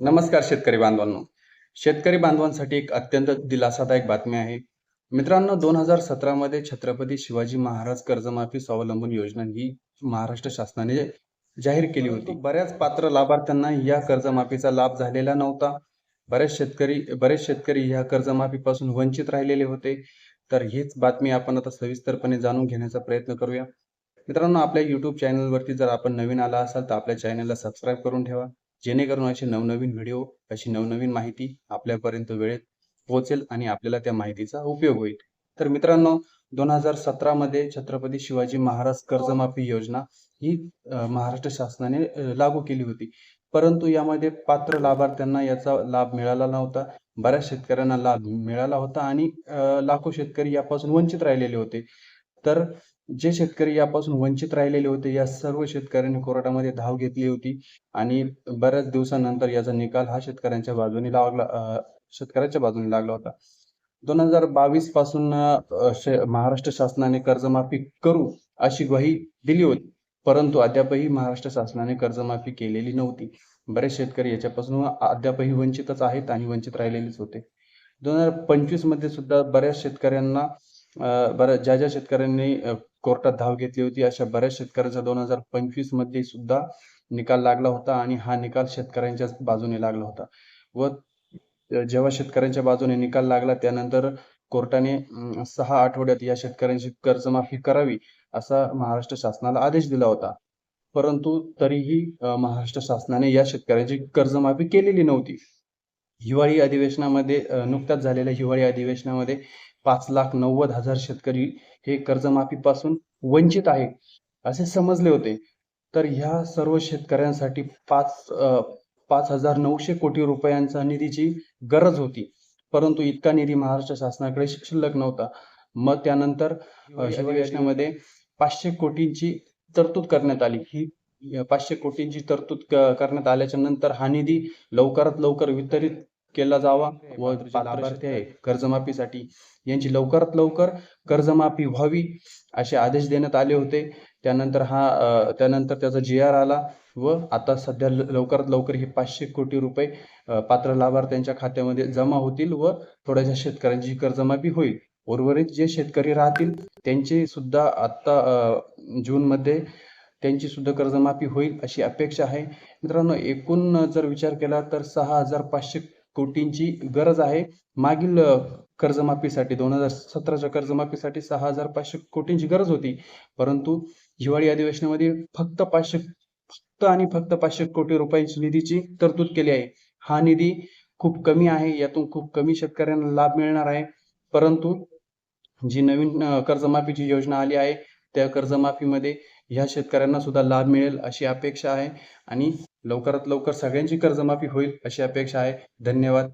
नमस्कार शेतकरी बांधवांनो. शेतकरी बांधवांसाठी एक अत्यंत दिलासादायक बातमी आहे. मित्रांनो दोन हजार सतरामध्ये छत्रपती शिवाजी महाराज कर्जमाफी स्वावलंबन योजना ही महाराष्ट्र शासनाने जाहीर केली होती. बऱ्याच पात्र लाभार्थ्यांना या कर्जमाफीचा लाभ झालेला नव्हता. बरेच शेतकरी बरेच शेतकरी या कर्जमाफीपासून वंचित राहिलेले होते. तर हीच बातमी आपण आता सविस्तरपणे जाणून घेण्याचा प्रयत्न करूया. मित्रांनो आपल्या युट्यूब चॅनलवरती जर आपण नवीन आला असाल तर आपल्या चॅनलला सबस्क्राईब करून ठेवा. जेणेकरून अशी नवनवीन व्हिडिओ अशी नवनवीन माहिती आपल्यापर्यंत वेळेत पोहोचेल आणि आपल्याला त्या माहितीचा उपयोग होईल. तर मित्रांनो दोन हजार सतरामध्ये छत्रपती शिवाजी महाराज कर्जमाफी योजना ही महाराष्ट्र शासनाने लागू केली होती. परंतु यामध्ये पात्र लाभार्थ्यांना याचा लाभ मिळाला नव्हता. बऱ्याच शेतकऱ्यांना लाभ मिळाला होता आणि लाखो शेतकरी यापासून वंचित राहिलेले होते. तर जे शेतकरी यापासून वंचित राहिलेले होते या सर्व शेतकऱ्यांनी कोर्टामध्ये धाव घेतली होती आणि बऱ्याच दिवसानंतर याचा निकाल हा शेतकऱ्यांच्या बाजूने लागला शेतकऱ्यांच्या शेतकऱ्याच्या बाजूने लागला होता. दोन हजार बावीसपासून महाराष्ट्र शासनाने कर्जमाफी करू अशी ग्वाही दिली होती परंतु अद्यापही महाराष्ट्र शासनाने कर्जमाफी केलेली नव्हती. बरेच शेतकरी याच्यापासून अद्यापही वंचितच आहेत आणि वंचित राहिलेलेच होते. दोन हजार पंचवीसमध्ये सुद्धा बऱ्याच शेतकऱ्यांना बरं ज्या ज्या शेतकऱ्यांनी कोर्टात धाव घेतली होती अशा बऱ्याच शेतकऱ्यांचा दोन हजार पंचवीसमध्ये सुद्धा निकाल लागला होता आणि हा निकाल शेतकऱ्यांच्या बाजूने लागला होता. व जेव्हा शेतकऱ्यांच्या बाजूने निकाल लागला त्यानंतर कोर्टाने सहा आठवड्यात या शेतकऱ्यांची कर्जमाफी करावी असा महाराष्ट्र शासनाला आदेश दिला होता. परंतु तरीही महाराष्ट्र शासनाने या शेतकऱ्यांची कर्जमाफी केलेली नव्हती. हिवाळी अधिवेशनामध्ये नुकत्याच झालेल्या हिवाळी अधिवेशनामध्ये पाच लाख नव्वद हजार शेतकरी हे कर्जमाफीपासून वंचित आहे असे समजले होते. तर ह्या सर्व शेतकऱ्यांसाठी पाच पाच हजार नऊशे कोटी रुपयांचा निधीची गरज होती. परंतु इतका निधी महाराष्ट्र शासनाकडे शिल्लक नव्हता. मग त्यानंतर अधिवेशनामध्ये पाचशे कोटींची तरतूद करण्यात आली. ही पाचशे कोटींची तरतूद करण्यात आल्याच्यानंतर हा निधी लवकरात लवकर वितरित केला जावा व लाभार्थी आहे. कर्जमाफीसाठी यांची लवकरात लवकर कर्जमाफी व्हावी असे आदेश देण्यात आले होते. त्यानंतर हा त्यानंतर त्याचा जी आर आला व आता सध्या लवकरात लवकर हे पाचशे कोटी रुपये पात्र लाभार्थ्यांच्या खात्यामध्ये जमा होतील व थोड्याशा शेतकऱ्यांची कर्जमाफी होईल. उर्वरित जे शेतकरी राहतील त्यांची सुद्धा आता अ, जूनमध्ये त्यांची सुद्धा कर्जमाफी होईल अशी अपेक्षा आहे. मित्रांनो एकूण जर विचार केला तर सहा हजार पाचशे कोटींची गरज आहे. मागील कर्जमाफीसाठी दोन हजार सतराच्या कर्जमाफीसाठी सहा हजार पाचशे कोटींची गरज होती. परंतु हिवाळी अधिवेशनामध्ये फक्त पाचशे फक्त आणि फक्त पाचशे कोटी रुपयांची निधीची तरतूद केली आहे. हा निधी खूप कमी आहे. यातून खूप कमी शेतकऱ्यांना लाभ मिळणार आहे. परंतु जी नवीन कर्जमाफीची योजना आली आहे त्या कर्जमाफीमध्ये ह्या शेतकऱ्यांना सुद्धा लाभ मिळेल अशी अपेक्षा आहे. आणि लवकरात लवकर सगळ्यांची कर्जमाफी होईल अशी अपेक्षा आहे. धन्यवाद.